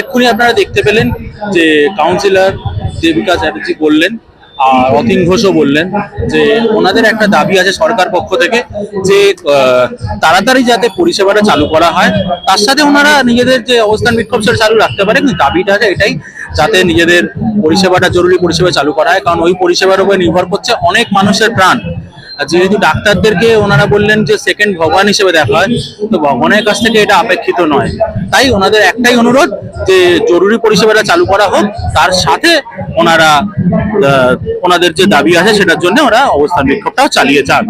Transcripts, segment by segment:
এক্ষুনি আপনারা দেখতে পেলেন যে কাউন্সিলর দেবিকা চ্যাটার্জি বললেন, আর অতীন ঘোষও বললেন যে ওনাদের একটা দাবি আছে সরকার পক্ষ থেকে যে তাড়াতাড়ি যাতে পরিষেবাটা চালু করা হয়। তার সাথে ওনারা নিজেদের যে অবস্থান বিক্ষোভ সেটা চালু রাখতে পারে কিন্তু দাবিটা আছে এটাই যাতে নিজেদের পরিষেবাটা, জরুরি পরিষেবা চালু করা হয়। কারণ ওই পরিষেবার উপর নির্ভর করছে অনেক মানুষের প্রাণ। যেহেতু ডাক্তারদেরকে ওনারা বললেন যে সেকেন্ড ভগবান হিসেবে দেখা হয়, তো ভগবানের কাছ থেকে এটা আপেক্ষিত নয়। তাই ওনাদের একটাই অনুরোধ যে জরুরি পরিষেবাটা চালু করা হোক, তার সাথে ওনারা ওনাদের যে দাবি আছে সেটার জন্য ওরা অবস্থান বিক্ষোভটাও চালিয়ে যান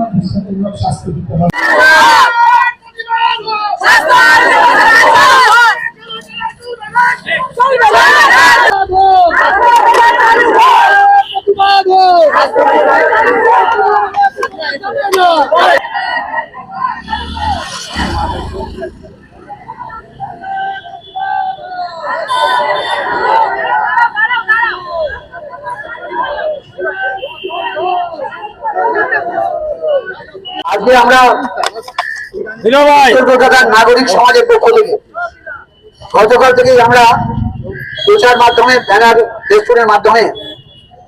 আজকে আমরা কলকাতার নাগরিক সমাজের পক্ষ থেকে গতকাল থেকেই আমরা প্রচার মাধ্যমে ব্যানার রেস্টুরেন্টের মাধ্যমে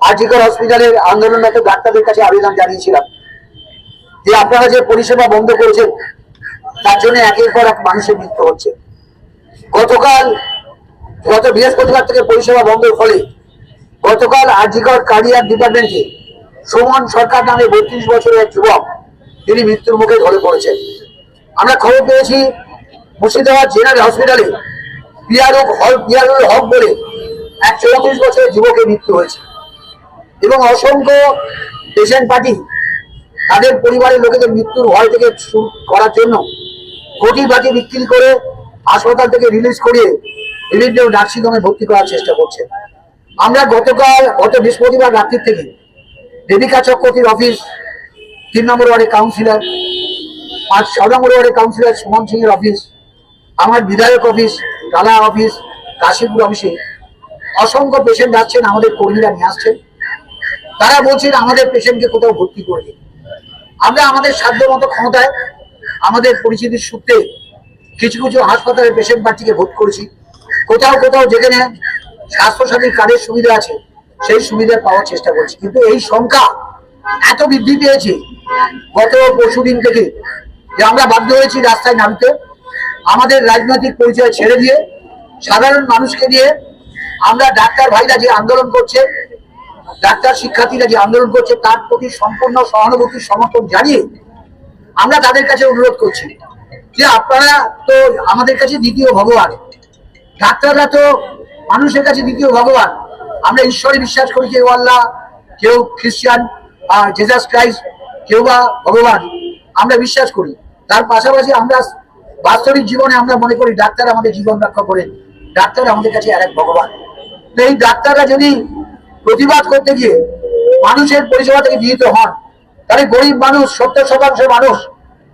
আজিকর হসপিটালের আন্দোলনরত ডাক্তারদের কাছে আবেদন জানিয়েছিলাম। যে আপনারা যে পরিষেবা বন্ধ করেছেন, তার জন্য একের পর এক মানুষের মৃত্যু হচ্ছে। গতকাল, গত বৃহস্পতিবার থেকে পরিষেবা বন্ধের ফলে গতকাল আজিকর কারিয়ার ডিপার্টমেন্টে সুমন সরকার নামে বত্রিশ বছরের এক যুবক, তিনি মৃত্যুর মুখে ধরে পড়েছেন। আমরা খবর পেয়েছি, মুর্শিদাবাদ জেনারেল হসপিটালে পিয়ারুক হল পিয়ারুল হক বলে এক চৌত্রিশ বছরের যুবকের মৃত্যু হয়েছে। এবং অসংখ্য পেশেন্ট পার্টি তাদের পরিবারের লোকেদের মৃত্যুর ভয় থেকে করার জন্য কোটি বাটি বিক্রি করে হাসপাতাল থেকে রিলিজ করিয়ে বিভিন্ন নার্সিংহোমে ভর্তি করার চেষ্টা করছে। আমরা গতকাল, গত বৃহস্পতিবার রাত্রির থেকে দেবিকা চক্রবর্তীর অফিস তিন নম্বর ওয়ার্ডের কাউন্সিলর পাঁচ, ছ নম্বর ওয়ার্ডের কাউন্সিলর সুমন সিং এর অফিস আমার বিধায়ক অফিস টালা অফিস কাশীপুর অফিসে অসংখ্য পেশেন্ট যাচ্ছেন আমাদের কর্মীরা নিয়ে আসছেন। তারা বলছেন আমাদের পেশেন্টকে কোথাও ভর্তি করে দিন। আমরা আমাদের সাধ্য মতো ক্ষমতায় আমাদের পরিচিতির সূত্রে কিছু কিছু হাসপাতালে পেশেন্ট পার্টিকে ভোট করেছি। কোথাও কোথাও যেখানে স্বাস্থ্যসাথীর কার্ডের সুবিধা আছে, সেই সুবিধা পাওয়ার চেষ্টা করছি। কিন্তু এই সংখ্যা এত বৃদ্ধি পেয়েছে, গত পরশু দিন থেকে যে আমরা বাধ্য হয়েছি রাস্তায় নামতে। আমাদের রাজনৈতিক পরিচয় ছেড়ে দিয়ে সাধারণ মানুষকে দিয়ে আমরা ডাক্তার ভাইরা যে আন্দোলন করছে ডাক্তার শিক্ষার্থীরা যে আন্দোলন করছে, তার প্রতি সম্পূর্ণ সহানুভূতি সমর্থন জানিয়ে আমরা তাদের কাছে অনুরোধ করছি যে আপনারা তো আমাদের কাছে দ্বিতীয় ভগবান। ডাক্তাররা তো মানুষের কাছে দ্বিতীয় ভগবান। আমরা ঈশ্বরে বিশ্বাস করি কেউ আল্লাহ, কেউ খ্রিস্টান জেসাস ক্রাইস্ট কেউ বা ভগবান। আমরা বিশ্বাস করি। তার পাশাপাশি আমরা বাস্তবিক জীবনে আমরা মনে করি, ডাক্তার আমাদের জীবন রক্ষা করেন। ডাক্তার আমাদের কাছে আর এক ভগবান এই ডাক্তাররা যদি প্রতিবাদ করতে গিয়ে মানুষের পরিষেবা থেকে বিহিত হন। তাহলে গরিব মানুষ, সত্তর শতাংশ মানুষ,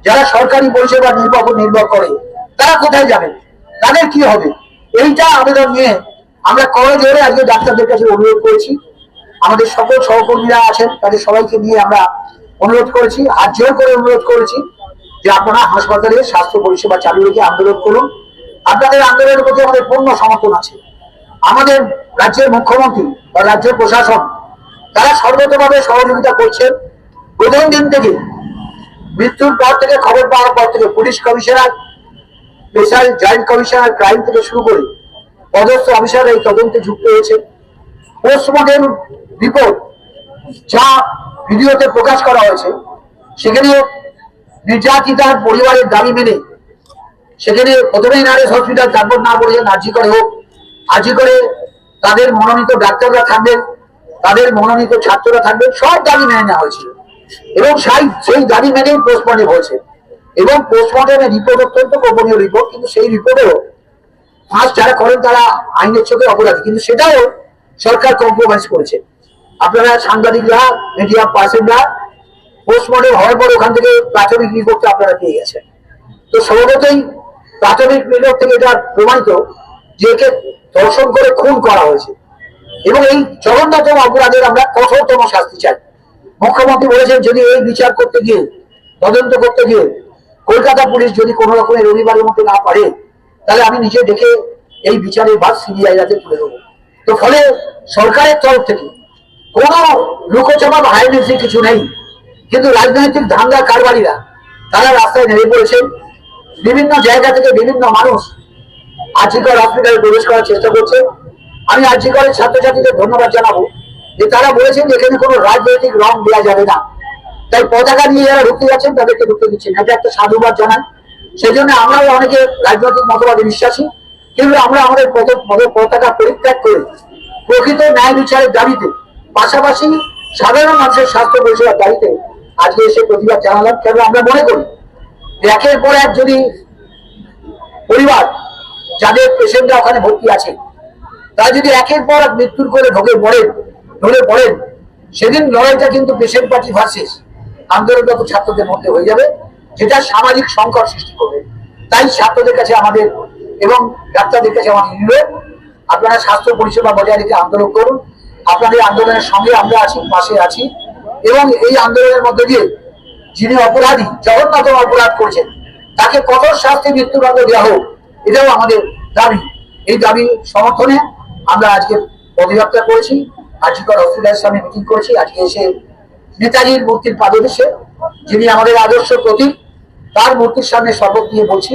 যারা সরকারি পরিষেবা নির্ভর নির্ভর করে, তারা কোথায় যাবে? তাদের কি হবে? এইটা আবেদন নিয়ে আমরা করো জোরে আজকে ডাক্তারদের কাছে অনুরোধ করেছি। আমাদের সকল সহকর্মীরা আছেন, তাদের সবাইকে নিয়ে আমরা অনুরোধ করেছি হাত জোর করে অনুরোধ করেছি যে আপনারা হাসপাতালে স্বাস্থ্য পরিষেবা চালু রেখে আন্দোলন করুন। আপনাদের আন্দোলনের প্রতি আমাদের পূর্ণ সমর্থন আছে। আমাদের রাজ্যের মুখ্যমন্ত্রী বা রাজ্যের প্রশাসন তারা সর্বতভাবে সহযোগিতা করছেন। প্রথম দিন থেকে মৃত্যুর পর থেকে খবর পাওয়ার পর থেকে police commissioner, special joint commissioner crime থেকে শুরু করে পদস্থ অফিসার এই তদন্তে যুক্ত হয়েছে পোস্টমর্টেম রিপোর্ট যা ভিডিওতে প্রকাশ করা হয়েছে সেখানে নির্যাতিতার পরিবারের দাবি মেনে, সেখানে প্রথমেই নারেশ হসপিটাল তারপর না বলে নার্জি করে হোক আজি করে তাদের মনোনীত ডাক্তাররা থাকবেন, তাদের মনোনীত ছাত্ররা থাকবেন, সব দাবি মেনে নেওয়া হয়েছিল। এবং সেই সেই দাবি মেনেই পোস্টমর্টেম হয়েছে। এবং পোস্টমর্টেমের রিপোর্ট অত্যন্ত গোপনীয় রিপোর্ট কিন্তু সেই রিপোর্টেও ফার্স্ট যারা করেন তারা আইনের চোখে অপরাধী, কিন্তু সেটাও সরকার কম্প্রোমাইজ করেছে। আপনারা সাংবাদিকরা মিডিয়া পার্সনরা পোস্টমর্টেম হওয়ার পর ওখান থেকে প্রাথমিক রিপোর্টটা আপনারা পেয়ে গেছেন। তো স্বভাবতই প্রাথমিক রিপোর্ট থেকে এটা প্রমাণিত যে একে ধর্ষণ করে খুন করা হয়েছে। এবং এই জঘন্যতম অপরাধের আমরা কঠোরতম শাস্তি চাই। মুখ্যমন্ত্রী বলেছেন, যদি এই বিচার করতে গিয়ে, তদন্ত করতে গিয়ে কলকাতা পুলিশ যদি কোনো রকমের রবিবারের মধ্যে না পারে, তাহলে আমি নিজে দেখে এই বিচারের ভাগ সিবিআই হাতে তুলে দেবো। তো ফলে সরকারের তরফ থেকে কোনো লুকোচাপা বা হাইডেন্সি কিছু নেই। কিন্তু রাজনৈতিক ধান্দা কারবারিরা তারা রাস্তায় নেমে পড়েছেন। বিভিন্ন জায়গা থেকে বিভিন্ন মানুষ আজিকর হসপিটালে প্রবেশ করার চেষ্টা করছে। আমি আজিকরের ছাত্রছাত্রীদের ধন্যবাদ জানাব যে তারা বলেছেন এখানে কোনো রাজনৈতিক রং দেওয়া যাবে না। তাই পতাকা নিয়ে যারা ঢুকতে যাচ্ছেন, তাদেরকে ঢুকতে দিচ্ছেন। এটা একটা সাধুবাদ জানান সেই জন্য আমরাও অনেকে রাজনৈতিক মতবাদে বিশ্বাসী। কিন্তু আমরা আমাদের পতাকা পরিত্যাগ করে প্রকৃত ন্যায় বিচারের দাবিতে, পাশাপাশি সাধারণ মানুষের স্বাস্থ্য পরিষেবার দাবিতে আজকে এসে প্রতিবাদ জানালাম। কেন আমরা মনে করি, একের পর এক যদি পরিবার যাদের পেশেন্টরা ওখানে ভর্তি আছে, তারা যদি একের পর এক মৃত্যুর করে ঢোকে পড়েন ঢলে পড়েন, সেদিন লড়াইটা কিন্তু পেশেন্ট পার্টি ভার্সেস আন্দোলনরত ছাত্রদের মধ্যে হয়ে যাবে, যেটা সামাজিক সংকট সৃষ্টি করবে। তাই ছাত্রদের কাছে আমাদের এবং ডাক্তারদের কাছে আমার অনুরোধ, আপনারা স্বাস্থ্য পরিষেবা বজায় রেখে আন্দোলন করুন। আপনাদের আন্দোলনের সঙ্গে আমরা আছি, পাশে আছি এবং এই আন্দোলনের মধ্যে দিয়ে যিনি অপরাধী, জগন্নাথ অপরাধ করেছেন, তাকে কঠোর শাস্তি মৃত্যুদণ্ড দেওয়া হোক। এটাও আমাদের দাবি। এই দাবি সমর্থনে আমরা আজকে পদযাত্রা করেছি। আজিকর হসপিটালের সামনে মিটিং করেছি। আজকে এসে নেতাজির মূর্তির পাদদেশে, যিনি আমাদের আদর্শ প্রতীক, তার মূর্তির সামনে শপথ দিয়ে বলছি,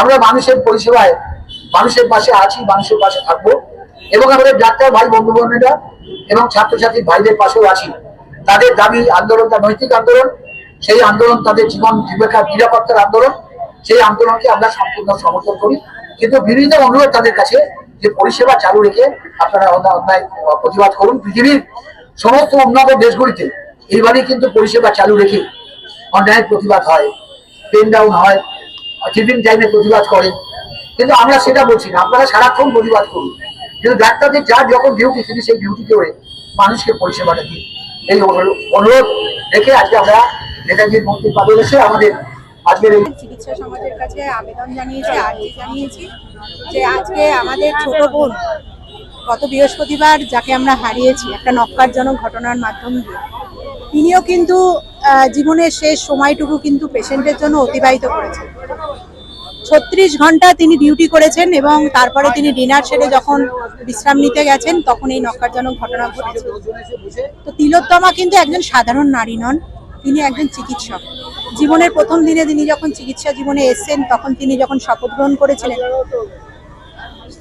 আমরা মানুষের পরিষেবায় মানুষের পাশে আছি, মানুষের পাশে থাকব। এবং আমাদের ডাক্তার ভাই, বন্ধু বোনেরা এবং ছাত্রছাত্রী ভাইদের পাশেও আছি। তাদের দাবি আন্দোলনটা নৈতিক আন্দোলন, সেই আন্দোলন তাদের জীবন জীবিকা নিরাপত্তার আন্দোলন। সেই আন্দোলনকে আমরা সম্পূর্ণ সমর্থন করি। কিন্তু বিরোধী অনুরোধ তাদের কাছে যে পরিষেবা চালু রেখে আপনারা অন্যায় প্রতিবাদ করুন। পৃথিবীর সমস্ত উন্নত দেশগুলিতে এইভাবেই কিন্তু পরিষেবা চালু রেখে অন্যায়ের প্রতিবাদ হয়, পেন ডাউন হয়, টিফিন টাইমে প্রতিবাদ করে। কিন্তু আমরা সেটা বলছি না, আপনারা সারাক্ষণ প্রতিবাদ করুন। কিন্তু ডাক্তারদের যার যখন ডিউটি তিনি সেই ডিউটি করে মানুষকে পরিষেবাটা দিন। এই অনুরোধ রেখে আজকে আমরা নেতাজির মন্ত্রীর পাদদেশে আমাদের আজকের এই চিকিৎসা সমাজের কাছে আবেদন জানিয়েছি, আর্জি জানিয়েছি যে আজকে আমাদের ছোট বোন গত বৃহস্পতিবার যাকে আমরা হারিয়েছি, একটা নক্কারজনক ঘটনার মাধ্যম দিয়ে। তিনিও কিন্তু জীবনের শেষ সময়টুকু কিন্তু পেশেন্টের জন্য অতিবাহিত করেছেন। ছত্রিশ ঘণ্টা তিনি ডিউটি করেছেন এবং তারপরে তিনি ডিনার সেরে যখন বিশ্রাম নিতে গেছেন, তখন এই নক্কারজনক ঘটনা ঘটেছে। তো তিলোত্তমা কিন্তু একজন সাধারণ নারী নন। তিনি একজন চিকিৎসক। জীবনের প্রথম দিনে তিনি যখন চিকিৎসা জীবনে এসেছেন, তখন তিনি যখন শপথ গ্রহণ করেছিলেন,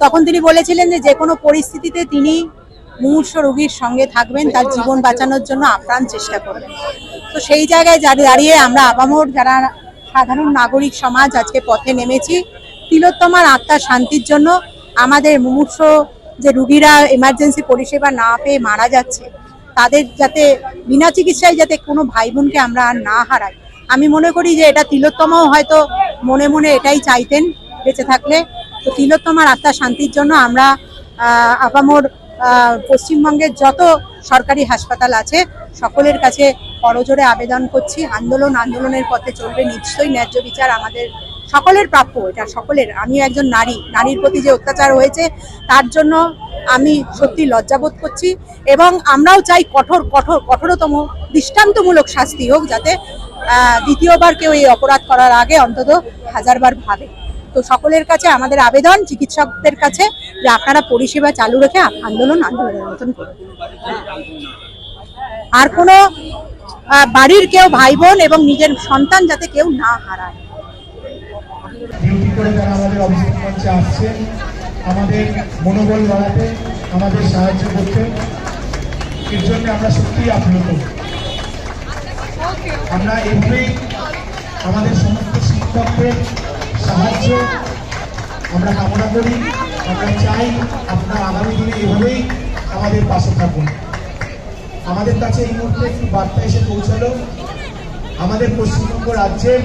তখন তিনি বলেছিলেন যে কোনো পরিস্থিতিতে তিনি মুমূর্ষ রোগীর সঙ্গে থাকবেন, তার জীবন বাঁচানোর জন্য আপ্রাণ চেষ্টা করবেন। তো সেই জায়গায় দাঁড়িয়ে দাঁড়িয়ে আমরা আবামোর, যারা সাধারণ নাগরিক সমাজ আজকে পথে নেমেছি, তিলোত্তমার আত্মার শান্তির জন্য আমাদের মুমূর্ষ যে রুগীরা এমার্জেন্সি পরিষেবা না পেয়ে মারা যাচ্ছে তাদের যাতে বিনা চিকিৎসায় যাতে কোনো ভাই বোনকে আমরা আর না হারাই। আমি মনে করি যে এটা তিলোত্তমাও হয়তো মনে মনে এটাই চাইতেন বেঁচে থাকলে। তো তিলোত্তমার আত্মার শান্তির জন্য আমরা আপামোর পশ্চিমবঙ্গের যত সরকারি হাসপাতাল আছে, সকলের কাছে করজোড়ে আবেদন করছি। আন্দোলন আন্দোলনের পথে চলবে। নিশ্চয়ই ন্যায্য বিচার আমাদের সকলের প্রাপ্য, এটা সকলের। আমি একজন নারী, নারীর প্রতি যে অত্যাচার হয়েছে, তার জন্য আমি সত্যি লজ্জাবোধ করছি এবং আমরাও চাই কঠোর কঠোর, কঠোরতম, দৃষ্টান্তমূলক শাস্তি হোক যাতে দ্বিতীয়বার কেউ এই অপরাধ করার আগে অন্তত হাজারবার ভাবে। তো সকলের কাছে আমাদের আবেদন, চিকিৎসকদের কাছে যে আপনারা পরিষেবা চালু রেখে আন্দোলন, আন্দোলনের মতন করুন। আর কোনো বাড়ির কেউ ভাই বোন এবং নিজের সন্তান যাতে কেউ না হারায়। করে তারা আমাদের অবস্থান মঞ্চে আসছে, আমাদের মনোবল বাড়াতে, আমাদের সাহায্য করতে। এর জন্য আমরা সত্যিই আপ্লুত। আমরা এভাবেই আমাদের সমস্ত শিক্ষকদের সাহায্য আমরা কামনা করি, আমরা চাই আপনারা আগামী দিনে এভাবেই আমাদের পাশে থাকুন। আমাদের কাছে এই মুহূর্তে একটি বার্তা এসে পৌঁছালো, আমাদের পশ্চিমবঙ্গ রাজ্যের